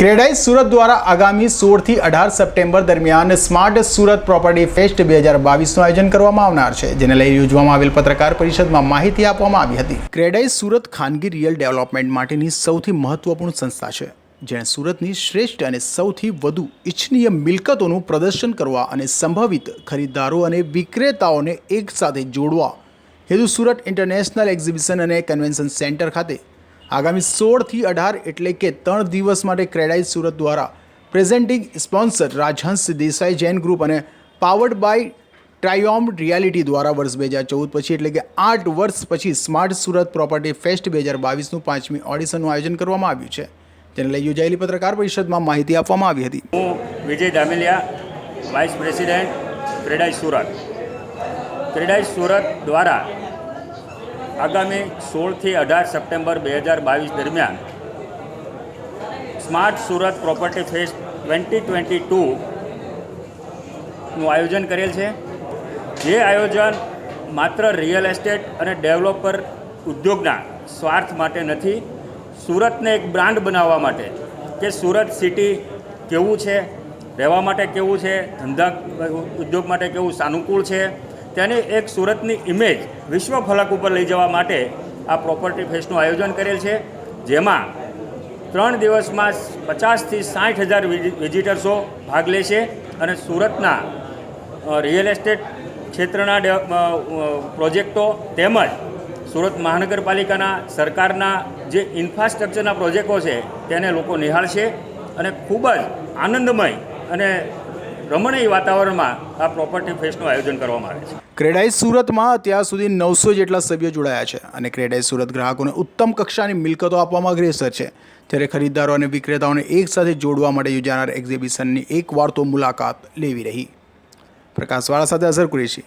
ક્રેડાઈ સુરત દ્વારા આગામી સોળથી અઢાર સપ્ટેમ્બર દરમિયાન સ્માર્ટ સુરત પ્રોપર્ટી ફેસ્ટ બે હજાર બાવીસનું આયોજન કરવામાં આવનાર છે, જેને લઈ યોજવામાં આવેલ પત્રકાર પરિષદમાં માહિતી આપવામાં આવી હતી. ક્રેડાઈ સુરત ખાનગી રિયલ ડેવલપમેન્ટ માટેની સૌથી મહત્વપૂર્ણ સંસ્થા છે, જેણે સુરતની શ્રેષ્ઠ અને સૌથી વધુ ઇચ્છનીય મિલકતોનું પ્રદર્શન કરવા અને સંભવિત ખરીદદારો અને વિક્રેતાઓને એકસાથે જોડવા હેતુ સુરત ઇન્ટરનેશનલ એક્ઝિબિશન અને કન્વેન્શન સેન્ટર ખાતે આગામી સોળથી અઢાર એટલે કે ત્રણ દિવસ માટે ક્રેડાઇઝ સુરત દ્વારા presenting sponsor Rajhans Desai Jain group અને પાવર્ડ બાય ટ્રાયોમ રિયાલિટી દ્વારા વર્ષ બે હજાર ચૌદ પછી એટલે કે આઠ વર્ષ પછી સ્માર્ટ સુરત પ્રોપર્ટી ફેસ્ટ બે હજાર બાવીસનું પાંચમી ઓડિશનનું આયોજન કરવામાં આવ્યું છે. તેને લઈ યોજાયેલી પત્રકાર પરિષદમાં માહિતી આપવામાં આવી હતી. હું વિજય ધામેલિયા વાઇસ પ્રેસિડેન્ટ ક્રેડાઈ સુરત. ક્રેડાઈ સુરત દ્વારા આગામી સોળથી અઢાર સપ્ટેમ્બર બે હજાર બાવીસ દરમિયાન smart Surat property fest twenty twenty ટુનું આયોજન કરેલ છે. જે આયોજન માત્ર રિયલ એસ્ટેટ અને ડેવલપર ઉદ્યોગના સ્વાર્થ માટે નથી, સુરતને એક બ્રાન્ડ બનાવવા માટે કે સુરત સિટી કેવું છે, રહેવા માટે કેવું છે, ધંધા ઉદ્યોગ માટે કેવું સાનુકૂળ છે તેની એક સુરતની ઇમેજ વિશ્વ ફલક ઉપર લઈ જવા માટે આ પ્રોપર્ટી ફેસ્ટનું આયોજન કરેલ છે, જેમાં ત્રણ દિવસમાં પચાસથી સાઠ હજાર વિઝિટર્સો ભાગ લે છે અને સુરતના રિયલ એસ્ટેટ ક્ષેત્રના પ્રોજેક્ટો તેમજ સુરત મહાનગરપાલિકાના સરકારના જે ઇન્ફ્રાસ્ટ્રક્ચરના પ્રોજેક્ટો છે, તેને લોકો નિહાળશે અને ખૂબ જ આનંદમય અને રમણીય વાતાવરણમાં આ પ્રોપર્ટી ફેસ્ટનું આયોજન કરવામાં આવે છે. ક્રેડાઈ સુરતમાં અત્યાર સુધી નવસો જેટલા સભ્યો જોડાયા છે અને ક્રેડાઈ સુરત ગ્રાહકોને ઉત્તમ કક્ષાની મિલકતો આપવામાં અગ્રેસર છે. ત્યારે ખરીદદારો અને વિક્રેતાઓને એકસાથે જોડવા માટે યોજાનાર એક્ઝિબિશનની એકવાર તો મુલાકાત લેવી રહી. પ્રકાશવાળા સાથે અસર કુરેશી